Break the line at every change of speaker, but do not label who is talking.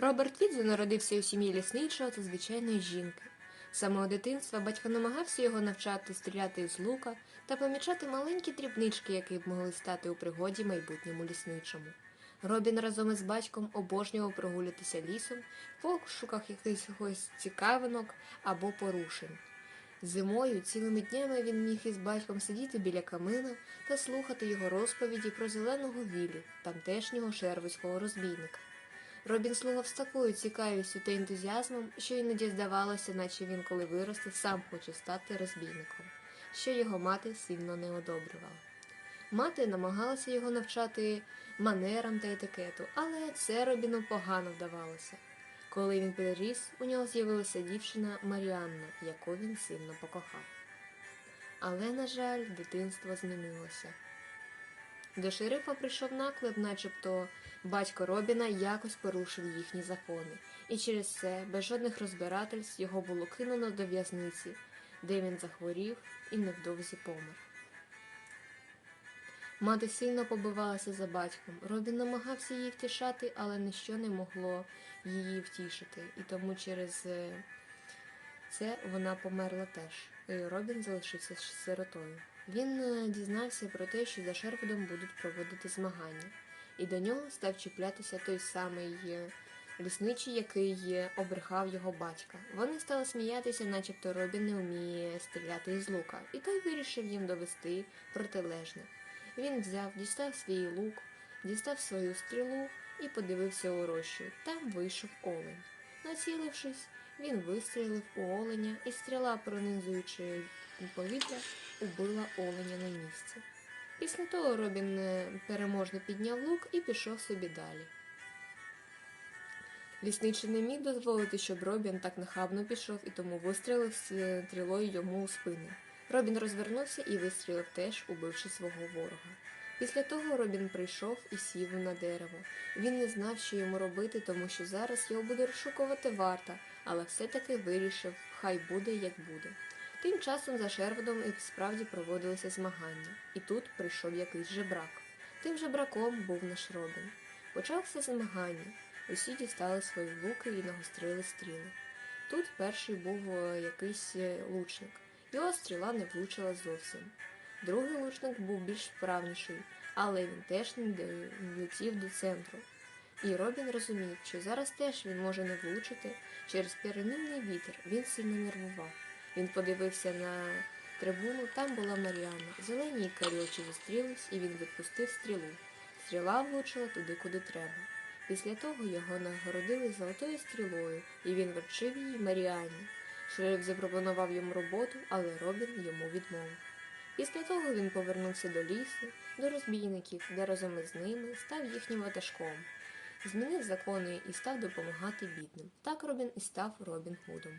Роберт Відзо народився у сім'ї лісничого та звичайної жінки. З самого дитинства батько намагався його навчати стріляти із лука та помічати маленькі дрібнички, які б могли стати у пригоді майбутньому лісничому. Робін разом із батьком обожнював прогулятися лісом в пошуках якихось цікавинок або порушень. Зимою цілими днями він міг із батьком сидіти біля камина та слухати його розповіді про зеленого вілі, тамтешнього шервоського розбійника. Робін слухав з такою цікавістю та ентузіазмом, що іноді здавалося, наче він, коли виросте, сам хоче стати розбійником, що його мати сильно не одобрювала. Мати намагалася його навчати манерам та етикету, але це Робіну погано вдавалося. Коли він підріс, у нього з'явилася дівчина Маріанна, яку він сильно покохав. Але, на жаль, дитинство змінилося. До шерифа прийшов наклеп, начебто батько Робіна якось порушив їхні закони, і через це, без жодних розбирательств, його було кинуто до в'язниці, де він захворів і невдовзі помер. Мати сильно побивалася за батьком. Робін намагався її втішати, але ніщо не могло її втішити, і тому через е, це вона померла теж. І Робін залишився сиротою. Він е, дізнався про те, що за Шервудом будуть проводити змагання, і до нього став чіплятися той самий е, лісничий, який е, обрехав його батька. Вони стали сміятися, начебто Робін не вміє стріляти із лука, і той вирішив їм довести протилежне. Він взяв, дістав свій лук, дістав свою стрілу і подивився у рощу. Там вийшов олень. Націлившись, він вистрілив у оленя, і стріла, пронизуючи повітря, убила оленя на місці. Після того Робін е, переможно підняв лук і пішов собі далі. Лісничий не міг дозволити, щоб Робін так нахабно пішов і тому вистрілив стрілою йому у спину. Робін розвернувся і вистрілив теж, убивши свого ворога. Після того Робін прийшов і сів на дерево. Він не знав, що йому робити, тому що зараз його буде розшукувати варта, але все-таки вирішив, хай буде, як буде. Тим часом за Шервудом і справді проводилися змагання, і тут прийшов якийсь жебрак. Тим жебраком був наш Робін. Почалося змагання. Усі дістали свої луки і нагострили стріли. Тут перший був е, якийсь е, лучник. Його стріла не влучила зовсім. Другий лучник був більш вправніший, але він теж не долетів до центру. І Робін розумів, що зараз теж він може не влучити через перемінний вітер. Він сильно нервував. Він подивився на трибуну, там була Маріанна. Зелені й карі очі зустрілись, і він відпустив стрілу. Стріла влучила туди, куди треба. Після того його нагородили золотою стрілою, і він вручив її Маріанні. Шериф запропонував йому роботу, але Робін йому відмовив. Після того він повернувся до лісу, до розбійників, де разом із ними став їхнім ватажком. Змінив закони і став допомагати бідним. Так Робін і став Робін Гудом.